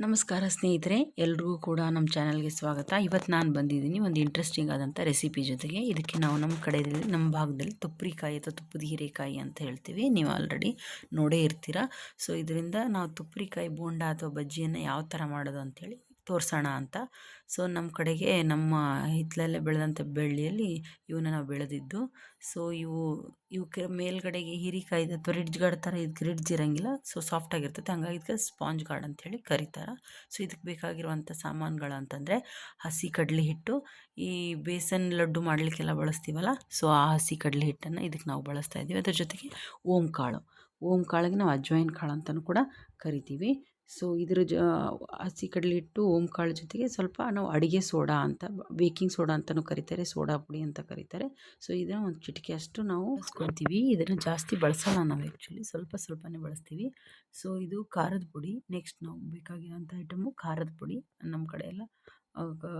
ನಮಸ್ಕಾರ ಸ್ನೇಹಿತರೆ, ಎಲ್ರಿಗೂ ಕೂಡ ನಮ್ಮ ಚಾನಲ್ಗೆ ಸ್ವಾಗತ. ಇವತ್ತು ನಾನು ಬಂದಿದ್ದೀನಿ ಒಂದು ಇಂಟ್ರೆಸ್ಟಿಂಗ್ ಆದಂಥ ರೆಸಿಪಿ ಜೊತೆಗೆ. ಇದಕ್ಕೆ ನಾವು ನಮ್ಮ ಕಡೆಯಲ್ಲಿ, ನಮ್ಮ ಭಾಗದಲ್ಲಿ ತುಪ್ಪರಿಕಾಯಿ ಅಥವಾ ತುಪ್ಪದ ಹೀರೆಕಾಯಿ ಅಂತ ಹೇಳ್ತೀವಿ. ನೀವು ಆಲ್ರೆಡಿ ನೋಡೇ ಇರ್ತೀರ. ಸೊ ಇದರಿಂದ ನಾವು ತುಪ್ಪರಿಕಾಯಿ ಬೋಂಡ ಅಥವಾ ಬಜ್ಜಿಯನ್ನು ಯಾವ ಥರ ಮಾಡೋದು ಅಂಥೇಳಿ ತೋರಿಸೋಣ ಅಂತ. ಸೊ, ನಮ್ಮ ಕಡೆಗೆ ನಮ್ಮ ಹಿತ್ತಲಲ್ಲೇ ಬೆಳೆದಂಥ ಬೆಳ್ಳಿಯಲ್ಲಿ ಇವನ್ನ ನಾವು ಬೆಳೆದಿದ್ದು. ಸೊ, ಇವು ಇವಕ್ಕೆ ಮೇಲ್ಗಡೆಗೆ ಹೀರಿಕಾಯಿ ಅಥವಾ ರಿಡ್ಜ್ ಗಾರ್ಡ್ ಥರ ಇದಕ್ಕೆ ರಿಡ್ಜ್ ಇರೋಂಗಿಲ್ಲ. ಸೊ, ಸಾಫ್ಟಾಗಿರ್ತೈತೆ. ಹಂಗಾಗಿ ಇದಕ್ಕೆ ಸ್ಪಾಂಜ್ ಗಾರ್ಡ್ ಅಂಥೇಳಿ ಕರೀತಾರೆ. ಸೊ, ಇದಕ್ಕೆ ಬೇಕಾಗಿರುವಂಥ ಸಾಮಾನುಗಳು ಅಂತಂದರೆ ಹಸಿ ಕಡಲೆ ಹಿಟ್ಟು. ಈ ಬೇಸನ್ ಲಡ್ಡು ಮಾಡಲಿಕ್ಕೆಲ್ಲ ಬಳಸ್ತೀವಲ್ಲ, ಸೊ, ಆ ಹಸಿ ಕಡಲೆ ಹಿಟ್ಟನ್ನು ಇದಕ್ಕೆ ನಾವು ಬಳಸ್ತಾ ಇದ್ದೀವಿ. ಅದ್ರ ಜೊತೆಗೆ ಓಂ ಕಾಳು ಓಂ ಕಾಳಿಗೆ ನಾವು ಅಜ್ವಾಯಿನ್ ಕಾಳು ಅಂತಲೂ ಕೂಡ ಕರಿತೀವಿ. ಸೊ, ಇದ್ರ ಜ, ಹಸಿ ಕಡಲೆ ಹಿಟ್ಟು ಓಂ ಕಾಳು ಜೊತೆಗೆ ಸ್ವಲ್ಪ ನಾವು ಅಡುಗೆ ಸೋಡಾ ಅಂತ, ಬೇಕಿಂಗ್ ಸೋಡಾ ಅಂತಲೂ ಕರೀತಾರೆ, ಸೋಡಾ ಪುಡಿ ಅಂತ ಕರೀತಾರೆ. ಸೊ, ಇದನ್ನು ಒಂದು ಚಿಟಿಕೆ ಅಷ್ಟು ನಾವು ಬಳಸ್ಕೊತೀವಿ ಇದನ್ನು ಜಾಸ್ತಿ ಬಳಸೋಣ ನಾವು ಆ್ಯಕ್ಚುಲಿ ಸ್ವಲ್ಪ ಸ್ವಲ್ಪನೇ ಬಳಸ್ತೀವಿ. ಸೊ, ಇದು ಖಾರದ ಪುಡಿ. ನೆಕ್ಸ್ಟ್ ನಾವು ಬೇಕಾಗಿರೋಂಥ ಐಟಮು ಖಾರದ ಪುಡಿ. ನಮ್ಮ ಕಡೆ ಎಲ್ಲ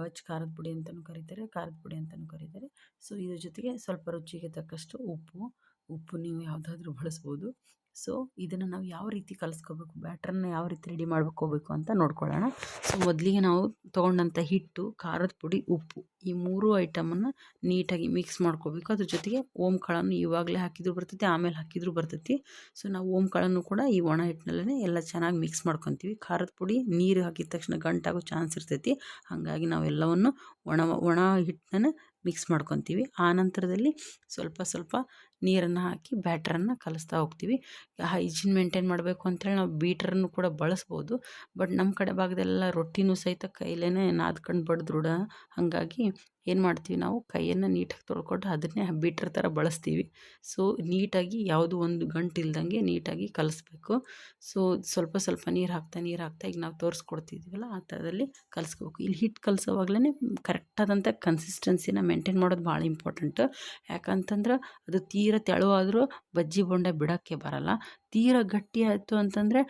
ಅಚ್ಚ ಖಾರದ ಪುಡಿ ಅಂತಲೂ ಕರೀತಾರೆ, ಖಾರದ ಪುಡಿ ಅಂತಲೂ ಕರೀತಾರೆ. ಸೊ, ಇದ್ರ ಜೊತೆಗೆ ಸ್ವಲ್ಪ ರುಚಿಗೆ ತಕ್ಕಷ್ಟು ಉಪ್ಪು. ಉಪ್ಪು ನೀವು ಯಾವುದಾದ್ರೂ ಬಳಸ್ಬೋದು. ಸೊ, ಇದನ್ನು ನಾವು ಯಾವ ರೀತಿ ಕಲಿಸ್ಕೋಬೇಕು, ಬ್ಯಾಟ್ರನ್ನ ಯಾವ ರೀತಿ ರೆಡಿ ಮಾಡ್ಕೋಬೇಕು ಅಂತ ನೋಡ್ಕೊಳ್ಳೋಣ. ಸೊ, ಮೊದಲಿಗೆ ನಾವು ತೊಗೊಂಡಂಥ ಹಿಟ್ಟು, ಖಾರದ ಪುಡಿ, ಉಪ್ಪು ಈ ಮೂರು ಐಟಮನ್ನು ನೀಟಾಗಿ ಮಿಕ್ಸ್ ಮಾಡ್ಕೋಬೇಕು. ಅದ್ರ ಜೊತೆಗೆ ಓಮ್ ಕಾಳನ್ನು ಇವಾಗಲೇ ಹಾಕಿದ್ರು ಬರ್ತೈತಿ, ಆಮೇಲೆ ಹಾಕಿದ್ರು ಬರ್ತೈತಿ. ಸೊ, ನಾವು ಓಮ್ ಕಾಳನ್ನು ಕೂಡ ಈ ಒಣ ಹಿಟ್ಟಿನಲ್ಲೇ ಎಲ್ಲ ಚೆನ್ನಾಗಿ ಮಿಕ್ಸ್ ಮಾಡ್ಕೊತೀವಿ. ಖಾರದ ಪುಡಿ, ನೀರು ಹಾಕಿದ ತಕ್ಷಣ ಗಂಟಾಗೋ ಚಾನ್ಸ್ ಇರ್ತೈತಿ. ಹಾಗಾಗಿ ನಾವೆಲ್ಲವನ್ನು ಒಣ ಒಣ ಹಿಟ್ಟನ್ನ ಮಿಕ್ಸ್ ಮಾಡ್ಕೊತೀವಿ. ಆ ನಂತರದಲ್ಲಿ ಸ್ವಲ್ಪ ಸ್ವಲ್ಪ ನೀರನ್ನು ಹಾಕಿ ಬ್ಯಾಟ್ರನ್ನು ಕಲಿಸ್ತಾ ಹೋಗ್ತೀವಿ. ಹೈಜಿನ್ ಮೇಂಟೈನ್ ಮಾಡಬೇಕು ಅಂತೇಳಿ ನಾವು ಬೀಟರನ್ನು ಕೂಡ ಬಳಸ್ಬೋದು. ಬಟ್ ನಮ್ಮ ಕಡೆ ಭಾಗದಲ್ಲೆಲ್ಲ ರೊಟ್ಟಿನೂ ಸಹಿತ ಕೈಲೇ ನಾದ್ಕೊಂಡು ಬಡಿದ್ರೂಡ ಹಾಗಾಗಿ ಏನು ಮಾಡ್ತೀವಿ ನಾವು? ಕೈಯನ್ನು ನೀಟಾಗಿ ತೊಳ್ಕೊಂಡು ಅದನ್ನೇ ಬಿಟ್ರ ಥರ ಬಳಸ್ತೀವಿ. ಸೊ, ನೀಟಾಗಿ ಯಾವುದು ಒಂದು ಗಂಟು ಇಲ್ದಂಗೆ ನೀಟಾಗಿ ಕಲಿಸ್ಬೇಕು. ಸೊ, ಸ್ವಲ್ಪ ಸ್ವಲ್ಪ ನೀರು ಹಾಕ್ತಾ ನೀರು ಹಾಕ್ತಾ ಈಗ ನಾವು ತೋರಿಸ್ಕೊಡ್ತಿದ್ವಲ್ಲ, ಆ ಥರದಲ್ಲಿ ಕಲಿಸ್ಕೋಬೇಕು. ಇಲ್ಲಿ ಹಿಟ್ಟು ಕಲಿಸೋವಾಗ್ಲೇ ಕರೆಕ್ಟಾದಂಥ ಕನ್ಸಿಸ್ಟೆನ್ಸಿನ ಮೇಂಟೈನ್ ಮಾಡೋದು ಭಾಳ ಇಂಪಾರ್ಟೆಂಟ್. ಯಾಕಂತಂದ್ರೆ ಅದು ತೀರ ತೆಳುವಾದರೂ ಬಜ್ಜಿ ಬೊಂಡೆ ಬಿಡೋಕ್ಕೆ ಬರಲ್ಲ. ತೀರ ಗಟ್ಟಿ ಆಯಿತು ಅಂತಂದರೆ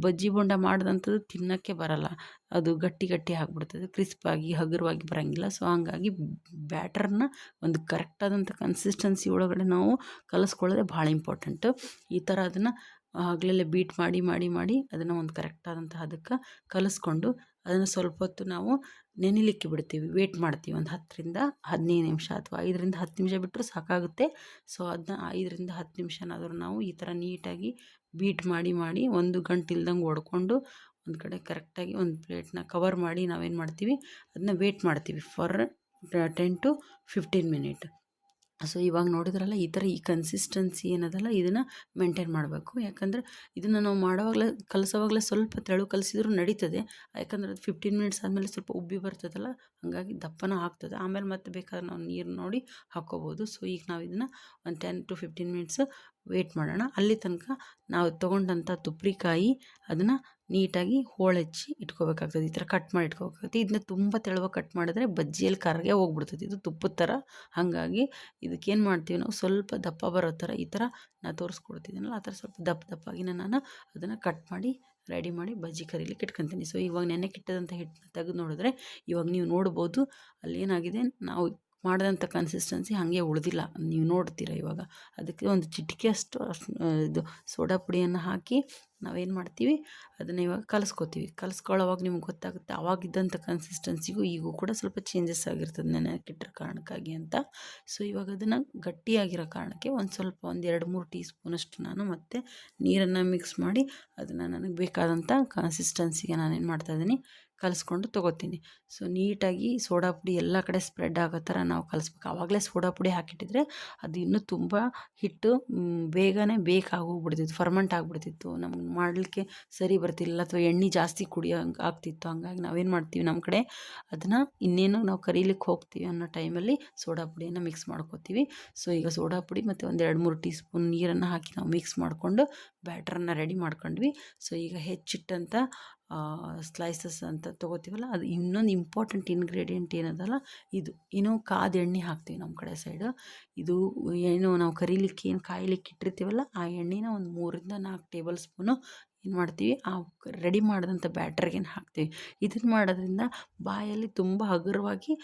ಬಜ್ಜಿ ಬೊಂಡೆ ಮಾಡಿದಂಥದ್ದು ತಿನ್ನೋಕ್ಕೆ ಬರಲ್ಲ. ಅದು ಗಟ್ಟಿ ಗಟ್ಟಿ ಆಗಿಬಿಡ್ತದೆ, ಕ್ರಿಸ್ಪಾಗಿ, ಹಗುರವಾಗಿ ಬರೋಂಗಿಲ್ಲ. ಸೊ ಹಂಗಾಗಿ ಬ್ಯಾಟರ್ನ ಒಂದು ಕರೆಕ್ಟಾದಂಥ ಕನ್ಸಿಸ್ಟೆನ್ಸಿ ಒಳಗಡೆ ನಾವು ಕಲಿಸ್ಕೊಳ್ಳೋದೇ ಭಾಳ ಇಂಪಾರ್ಟೆಂಟು ಈ ಥರ ಅದನ್ನು ಹಗಲಲ್ಲೇ ಬೀಟ್ ಮಾಡಿ ಮಾಡಿ ಮಾಡಿ ಅದನ್ನು ಒಂದು ಕರೆಕ್ಟಾದಂಥ ಅದಕ್ಕೆ ಕಲಿಸ್ಕೊಂಡು ಅದನ್ನು ಸ್ವಲ್ಪ ಹೊತ್ತು ನಾವು ನೆನಿಲಿಕ್ಕೆ ಬಿಡ್ತೀವಿ. ವೇಟ್ ಮಾಡ್ತೀವಿ. ಒಂದು ಹತ್ತರಿಂದ ಹದಿನೈದು ನಿಮಿಷ ಅಥವಾ ಐದರಿಂದ ಹತ್ತು ನಿಮಿಷ ಬಿಟ್ಟರೆ ಸಾಕಾಗುತ್ತೆ. ಸೊ ಅದನ್ನ ಐದರಿಂದ ಹತ್ತು ನಿಮಿಷನಾದರೂ ನಾವು ಈ ಥರ ನೀಟಾಗಿ ಬೀಟ್ ಮಾಡಿ ಮಾಡಿ ಒಂದು ಗಂಟೆ ಇಲ್ದಂಗೆ ಹೊಡ್ಕೊಂಡು ಒಂದು ಕಡೆ ಕರೆಕ್ಟಾಗಿ ಒಂದು ಪ್ಲೇಟ್ನ ಕವರ್ ಮಾಡಿ ನಾವೇನು ಮಾಡ್ತೀವಿ, ಅದನ್ನ ವೇಟ್ ಮಾಡ್ತೀವಿ for ten to fifteen minute. So, ಇವಾಗ ನೋಡಿದ್ರಲ್ಲ, ಈ ಥರ ಈ ಕನ್ಸಿಸ್ಟೆನ್ಸಿ ಏನದಲ್ಲ, ಇದನ್ನು ಮೇಂಟೈನ್ ಮಾಡಬೇಕು. ಯಾಕಂದರೆ ಇದನ್ನು ನಾವು ಮಾಡೋವಾಗಲೇ, ಕಲಸೋವಾಗಲೇ ಸ್ವಲ್ಪ ತೆಳು ಕಲಿಸಿದ್ರೂ ನಡೀತದೆ. ಯಾಕಂದ್ರೆ ಅದು ಫಿಫ್ಟೀನ್ ಮಿನಿಟ್ಸ್ ಆದಮೇಲೆ ಸ್ವಲ್ಪ ಉಬ್ಬಿ ಬರ್ತದಲ್ಲ, ಹಾಗಾಗಿ ದಪ್ಪನ ಆಗ್ತದೆ. ಆಮೇಲೆ ಮತ್ತೆ ಬೇಕಾದ್ರೆ ನಾವು ನೀರು ನೋಡಿ ಹಾಕ್ಕೋಬೋದು. ಸೊ, ಈಗ ನಾವು ಇದನ್ನು ಒಂದು ten to fifteen minutes wait ಮಾಡೋಣ. ಅಲ್ಲಿ ತನಕ ನಾವು ತೊಗೊಂಡಂಥ ತುಪ್ರಿಕಾಯಿ, ಅದನ್ನು ನೀಟಾಗಿ ಹೋಳೆಚ್ಚಿ ಇಟ್ಕೋಬೇಕಾಗ್ತದೆ. ಈ ಥರ ಕಟ್ ಮಾಡಿ ಇಟ್ಕೋಬೇಕಾಗ್ತದೆ ಇದನ್ನ ತುಂಬ ತೆಳುವಾಗಿ ಕಟ್ ಮಾಡಿದ್ರೆ ಬಜ್ಜಿಯಲ್ಲಿ ಕರಗೆ ಹೋಗ್ಬಿಡ್ತದೆ. ಇದು ತುಪ್ಪದ ಥರ. ಹಾಗಾಗಿ ಇದಕ್ಕೇನು ಮಾಡ್ತೀವಿ ನಾವು? ಸ್ವಲ್ಪ ದಪ್ಪ ಬರೋ ಥರ ಈ ಥರ ನಾನು ತೋರಿಸ್ಕೊಡ್ತಿದ್ದೀನಲ್ಲ, ಆ ಥರ ಸ್ವಲ್ಪ ದಪ್ಪ ದಪ್ಪಾಗಿ ನಾನು ಅದನ್ನು ಕಟ್ ಮಾಡಿ, ರೆಡಿ ಮಾಡಿ ಬಜ್ಜಿ ಕರೀಲಿ ಇಟ್ಕೊತೀನಿ. ಸೊ ಇವಾಗ ನೆನೆ ಕಿಟ್ಟದಂಥ ಹಿಟ್ಟನ್ನ ತೆಗೆದು ನೋಡಿದ್ರೆ ಇವಾಗ ನೀವು ನೋಡ್ಬೋದು. ಅಲ್ಲೇನಾಗಿದೆ ನಾವು ಮಾಡಿದಂಥ ಕನ್ಸಿಸ್ಟೆನ್ಸಿ ಹಾಗೆ ಉಳಿದಿಲ್ಲ. ನೀವು ನೋಡ್ತೀರ ಇವಾಗ. ಅದಕ್ಕೆ ಒಂದು ಚಿಟಿಕೆ ಅಷ್ಟು, ಇದು ಸೋಡಾ ಪುಡಿಯನ್ನು ಹಾಕಿ ನಾವೇನು ಮಾಡ್ತೀವಿ? ಅದನ್ನು ಇವಾಗ ಕಲಿಸ್ಕೋತೀವಿ. ಕಲಿಸ್ಕೊಳ್ಳೋವಾಗ ನಿಮ್ಗೆ ಗೊತ್ತಾಗುತ್ತೆ. ಅವಾಗಿದ್ದಂಥ ಕನ್ಸಿಸ್ಟೆನ್ಸಿಗೂ ಈಗೂ ಕೂಡ ಸ್ವಲ್ಪ ಚೇಂಜಸ್ ಆಗಿರ್ತದೆ ನೆನಕಿಟ್ಟಿರೋ ಕಾರಣಕ್ಕಾಗಿ ಅಂತ. ಸೊ ಇವಾಗ ಅದನ್ನು ಗಟ್ಟಿಯಾಗಿರೋ ಕಾರಣಕ್ಕೆ ಒಂದು ಸ್ವಲ್ಪ ಒಂದು ಎರಡು ಮೂರು ಟೀ ಸ್ಪೂನಷ್ಟು ನಾನು ಮತ್ತೆ ನೀರನ್ನು ಮಿಕ್ಸ್ ಮಾಡಿ ಅದನ್ನು ನನಗೆ ಬೇಕಾದಂಥ ಕನ್ಸಿಸ್ಟೆನ್ಸಿಗೆ ನಾನೇನು ಮಾಡ್ತಾಯಿದ್ದೀನಿ ಕಲಿಸ್ಕೊಂಡು ತೊಗೋತೀನಿ. ಸೊ ನೀಟಾಗಿ ಸೋಡಾ ಪುಡಿ ಎಲ್ಲ ಕಡೆ ಸ್ಪ್ರೆಡ್ ಆಗೋ ಥರ ನಾವು ಕಲಿಸ್ಬೇಕು. ಆವಾಗಲೇ ಸೋಡಾ ಪುಡಿ ಹಾಕಿಟ್ಟಿದ್ರೆ ಅದು ಇನ್ನೂ ತುಂಬ ಹಿಟ್ಟು ಬೇಗನೆ ಬೇಕಾಗೋಗ್ಬಿಡ್ತಿತ್ತು. ಫರ್ಮೆಂಟ್ ಆಗಿಬಿಡ್ತಿತ್ತು ನಮ್ಗೆ ಮಾಡಲಿಕ್ಕೆ ಸರಿ ಬರ್ತಿಲ್ಲ ಅಥವಾ ಎಣ್ಣೆ ಜಾಸ್ತಿ ಕುಡಿಯೋ ಆಗ್ತಿತ್ತು, ಹಂಗಾಗಿ ನಾವೇನು ಮಾಡ್ತೀವಿ ನಮ್ಮ ಕಡೆ ಅದನ್ನು ಇನ್ನೇನು ನಾವು ಕರೀಲಿಕ್ಕೆ ಹೋಗ್ತೀವಿ ಅನ್ನೋ ಟೈಮಲ್ಲಿ ಸೋಡಾ ಪುಡಿಯನ್ನು ಮಿಕ್ಸ್ ಮಾಡ್ಕೋತೀವಿ. ಸೊ ಈಗ ಸೋಡಾ ಪುಡಿ ಮತ್ತು ಒಂದು ಎರಡು ಮೂರು ಟೀ ಸ್ಪೂನ್ ನೀರನ್ನು ಹಾಕಿ ನಾವು ಮಿಕ್ಸ್ ಮಾಡಿಕೊಂಡು ಬ್ಯಾಟ್ರನ್ನು ರೆಡಿ ಮಾಡ್ಕೊಂಡ್ವಿ. ಸೊ ಈಗ ಹೆಚ್ಚಿಟ್ಟಂಥ ಸ್ಲೈಸಸ್ ಅಂತ ತೊಗೋತೀವಲ್ಲ, ಅದು ಇನ್ನೊಂದು ಇಂಪಾರ್ಟೆಂಟ್ ಇಂಗ್ರೀಡಿಯೆಂಟ್ ಏನದಲ್ಲ, ಇದು. ಇನ್ನು ಕಾದ ಎಣ್ಣೆ ಹಾಕ್ತೀವಿ ನಮ್ಮ ಕಡೆ ಸೈಡು ಇದು ಏನು ನಾವು ಕರಿಲಿಕ್ಕೆ ಏನು ಕಾಯಲಿಕ್ಕೆ ಇಟ್ಟಿರ್ತೀವಲ್ಲ, ಆ ಎಣ್ಣೆನ ಒಂದು ಮೂರಿಂದ ನಾಲ್ಕು ಟೇಬಲ್ ಸ್ಪೂನು ಏನು ಮಾಡ್ತೀವಿ? ಆ ರೆಡಿ ಮಾಡಿದಂಥ ಬ್ಯಾಟ್ರಿಗೇನು ಹಾಕ್ತೀವಿ. ಇದನ್ನು ಮಾಡೋದ್ರಿಂದ ಬಾಯಲ್ಲಿ ತುಂಬ ಹಗುರವಾಗಿ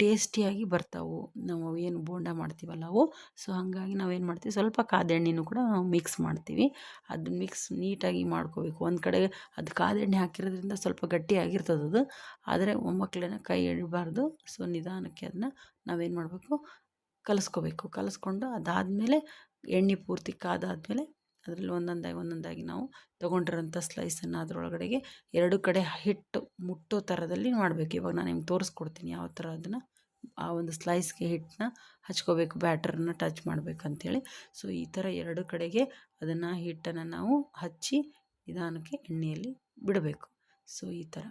ಟೇಸ್ಟಿಯಾಗಿ ಬರ್ತಾವೆ. ನಾವು ಏನು ಬೋಂಡ ಮಾಡ್ತೀವಲ್ಲ ಅವು. ಸೊ ಹಾಗಾಗಿ ನಾವೇನು ಮಾಡ್ತೀವಿ? ಸ್ವಲ್ಪ ಕಾದೆಣ್ಣೆನೂ ಕೂಡ ಮಿಕ್ಸ್ ಮಾಡ್ತೀವಿ. ಅದು ಮಿಕ್ಸ್ ನೀಟಾಗಿ ಮಾಡ್ಕೋಬೇಕು. ಒಂದು ಕಡೆ ಅದು ಕಾದೆಣ್ಣೆ ಹಾಕಿರೋದ್ರಿಂದ ಸ್ವಲ್ಪ ಗಟ್ಟಿಯಾಗಿರ್ತದೆ ಅದು. ಆದರೆ ಮೊಮ್ಮಕ್ಕಳನ್ನ ಕೈ ಎಳಿಬಾರ್ದು. ಸೊ ನಿಧಾನಕ್ಕೆ ಅದನ್ನ ನಾವೇನು ಮಾಡಬೇಕು? ಕಲಿಸ್ಕೋಬೇಕು. ಕಲಿಸ್ಕೊಂಡು ಅದಾದಮೇಲೆ ಎಣ್ಣೆ ಪೂರ್ತಿ ಕಾದಾದಮೇಲೆ ಅದರಲ್ಲಿ ಒಂದೊಂದಾಗಿ ಒಂದೊಂದಾಗಿ ನಾವು ತೊಗೊಂಡಿರೋಂಥ ಸ್ಲೈಸನ್ನು ಅದರೊಳಗಡೆಗೆ ಎರಡು ಕಡೆ ಹಿಟ್ಟು ಮುಟ್ಟೋ ಥರದಲ್ಲಿ ಮಾಡಬೇಕು. ಇವಾಗ ನಾನು ನಿಮ್ಗೆ ತೋರಿಸ್ಕೊಡ್ತೀನಿ ಯಾವ ಥರ ಅದನ್ನು ಆ ಒಂದು ಸ್ಲೈಸ್ಗೆ ಹಿಟ್ಟನ್ನ ಹಚ್ಕೋಬೇಕು ಬ್ಯಾಟರನ್ನ ಟಚ್ ಮಾಡಬೇಕಂತೇಳಿ ಸೊ ಈ ಥರ ಎರಡು ಕಡೆಗೆ ಅದನ್ನು ಹಿಟ್ಟನ್ನು ನಾವು ಹಚ್ಚಿ ನಿಧಾನಕ್ಕೆ ಎಣ್ಣೆಯಲ್ಲಿ ಬಿಡಬೇಕು. ಸೊ ಈ ಥರ.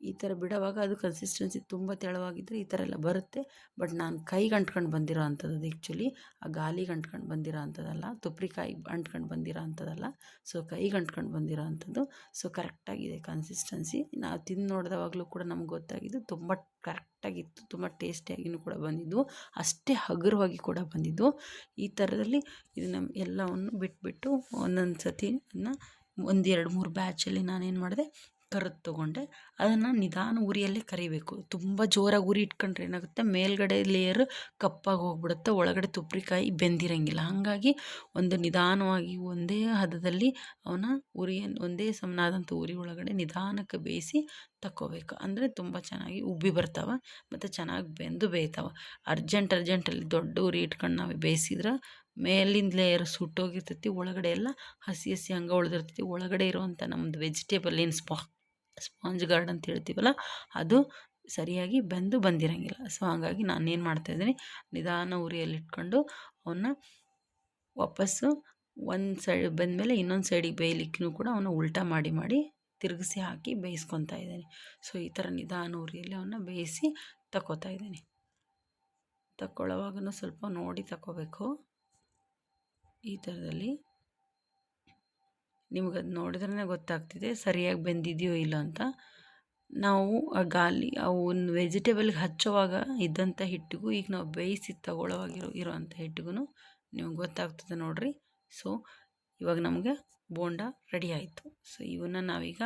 ಈ ಥರ ಬಿಡೋವಾಗ ಅದು ಕನ್ಸಿಸ್ಟೆನ್ಸಿ ತುಂಬ ತೆಳವಾಗಿದ್ದರೆ ಈ ಥರ ಎಲ್ಲ ಬರುತ್ತೆ. ಬಟ್ ನಾನು ಕೈಗೆ ಅಂಟ್ಕೊಂಡು ಬಂದಿರೋ ಅಂಥದ್ದು ಆ್ಯಕ್ಚುಲಿ ಆ ಗಾಲಿಗೆ ಅಂಟ್ಕೊಂಡು ಬಂದಿರೋ ಅಂಥದ್ದಲ್ಲ, ತುಪ್ರಿಕಾಯಿ ಅಂಟ್ಕೊಂಡು ಬಂದಿರೋ ಅಂಥದ್ದಲ್ಲ ಸೊ ಕೈಗೆ ಅಂಟ್ಕೊಂಡು ಬಂದಿರೋ ಅಂಥದ್ದು ಸೊ ಕರೆಕ್ಟಾಗಿದೆ ಕನ್ಸಿಸ್ಟೆನ್ಸಿ ನಾವು ತಿಂದು ನೋಡಿದವಾಗಲೂ ಕೂಡ ನಮ್ಗೆ ಗೊತ್ತಾಗಿದ್ದು ತುಂಬ ಕರೆಕ್ಟಾಗಿತ್ತು ತುಂಬ ಟೇಸ್ಟಿಯಾಗಿಯೂ ಕೂಡ ಬಂದಿದ್ದು, ಅಷ್ಟೇ ಹಗುರವಾಗಿ ಕೂಡ ಬಂದಿದ್ದು. ಈ ಥರದಲ್ಲಿ ಇದು ನಮ್ಮ ಎಲ್ಲವನ್ನು ಬಿಟ್ಬಿಟ್ಟು ಒಂದೊಂದು ಸತಿ ಅದನ್ನ ಒಂದು ಎರಡು ಮೂರು ಬ್ಯಾಚಲ್ಲಿ ನಾನೇನು ಮಾಡಿದೆ ಕರೆದು ತೊಗೊಂಡೆ. ಅದನ್ನು ನಿಧಾನ ಉರಿಯಲ್ಲಿ ಕರಿಬೇಕು. ತುಂಬ ಜೋರಾಗಿ ಉರಿ ಇಟ್ಕೊಂಡ್ರೆ ಏನಾಗುತ್ತೆ? ಮೇಲ್ಗಡೆ ಲೇಯರ್ ಕಪ್ಪಾಗಿ ಹೋಗ್ಬಿಡುತ್ತೆ. ಒಳಗಡೆ ತುಪ್ರಿಕಾಯಿ ಬೆಂದಿರಂಗಿಲ್ಲ. ಹಾಗಾಗಿ ಒಂದು ನಿಧಾನವಾಗಿ ಒಂದೇ ಹದದಲ್ಲಿ ಅವನ್ನ ಉರಿಯನ್ನು ಒಂದೇ ಸಮನಾದಂಥ ಉರಿ ಒಳಗಡೆ ನಿಧಾನಕ್ಕೆ ಬೇಯಿಸಿ ತಕ್ಕೋಬೇಕು. ಅಂದರೆ ತುಂಬ ಚೆನ್ನಾಗಿ ಉಬ್ಬಿ ಬರ್ತಾವೆ ಮತ್ತು ಚೆನ್ನಾಗಿ ಬೆಂದು ಬೇಯ್ತಾವೆ. ಅರ್ಜೆಂಟ್ ಅರ್ಜೆಂಟಲ್ಲಿ ದೊಡ್ಡ ಉರಿ ಇಟ್ಕೊಂಡು ನಾವು ಬೇಯಿಸಿದ್ರೆ ಮೇಲಿಂದ ಲೇಯರ್ ಸುಟ್ಟೋಗಿರ್ತೈತಿ. ಒಳಗಡೆ ಎಲ್ಲ ಹಸಿ ಹಸಿ ಹಂಗೆ ಉಳಿದಿರ್ತೈತಿ. ಒಳಗಡೆ ಇರುವಂಥ ನಮ್ಮದು ವೆಜಿಟೇಬಲ್ ಏನು ಸ್ಪಾ ಸ್ಪಾಂಜ್ ಗಾರ್ಡ್ ಅಂತ ಹೇಳ್ತೀವಲ್ಲ, ಅದು ಸರಿಯಾಗಿ ಬೆಂದು ಬಂದಿರಂಗಿಲ್ಲ. ಸೊ ಹಾಗಾಗಿ ನಾನೇನು ಮಾಡ್ತಾಯಿದ್ದೀನಿ ನಿಧಾನ ಉರಿಯಲ್ಲಿಟ್ಕೊಂಡು ಅವನ್ನ ವಾಪಸ್ಸು ಒಂದು ಸೈಡ್ ಬಂದಮೇಲೆ ಇನ್ನೊಂದು ಸೈಡಿಗೆ ಬೇಯಲಿಕ್ಕೂ ಕೂಡ ಅವನ್ನ ಉಲ್ಟಾ ಮಾಡಿ ಮಾಡಿ ತಿರುಗಿಸಿ ಹಾಕಿ ಬೇಯಿಸ್ಕೊತಾ ಇದ್ದೀನಿ. ಸೊ ಈ ಥರ ನಿಧಾನ ಉರಿಯಲ್ಲಿ ಅವನ್ನ ಬೇಯಿಸಿ ತಗೋತಾ ಇದ್ದೀನಿ. ತಕ್ಕೊಳ್ಳೋವಾಗೂ ಸ್ವಲ್ಪ ನೋಡಿ ತಗೋಬೇಕು ಈ ಥರದಲ್ಲಿ ನಿಮ್ಗೆ ಅದು ನೋಡಿದ್ರೇ ಗೊತ್ತಾಗ್ತಿದೆ, ಸರಿಯಾಗಿ ಬೆಂದಿದೆಯೋ ಇಲ್ಲ ಅಂತ. ನಾವು ಆ ಗಾಲಿ ಒಂದು ವೆಜಿಟೇಬಲ್ಗೆ ಹಚ್ಚೋವಾಗ ಇದ್ದಂಥ ಹಿಟ್ಟಿಗೂ ಈಗ ನಾವು ಬೇಯಿಸಿ ತಗೊಳ್ಳೋವಾಗಿರೋ ಇರೋವಂಥ ಹಿಟ್ಟಿಗೂ ನಿಮ್ಗೆ ಗೊತ್ತಾಗ್ತದೆ ನೋಡಿರಿ. ಸೊ ಇವಾಗ ನಮಗೆ ಬೋಂಡ ರೆಡಿ ಆಯಿತು. ಸೊ ಇವನ್ನ ನಾವೀಗ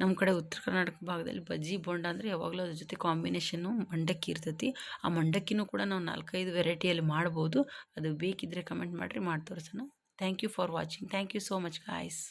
ನಮ್ಮ ಕಡೆ ಉತ್ತರ ಕರ್ನಾಟಕ ಭಾಗದಲ್ಲಿ ಬಜ್ಜಿ, ಬೋಂಡ ಅಂದರೆ ಯಾವಾಗಲೂ ಅದ್ರ ಜೊತೆ ಕಾಂಬಿನೇಷನ್ನು ಮಂಡಕ್ಕಿ ಇರ್ತೈತಿ. ಆ ಮಂಡಕ್ಕಿನೂ ಕೂಡ ನಾವು ನಾಲ್ಕೈದು ವೆರೈಟಿಯಲ್ಲಿ ಮಾಡ್ಬೋದು. ಅದು ಬೇಕಿದ್ದರೆ ಕಮೆಂಟ್ ಮಾಡಿರಿ ಮಾಡಿ ತೋರಿಸೋಣ thank you for watching thank you so much guys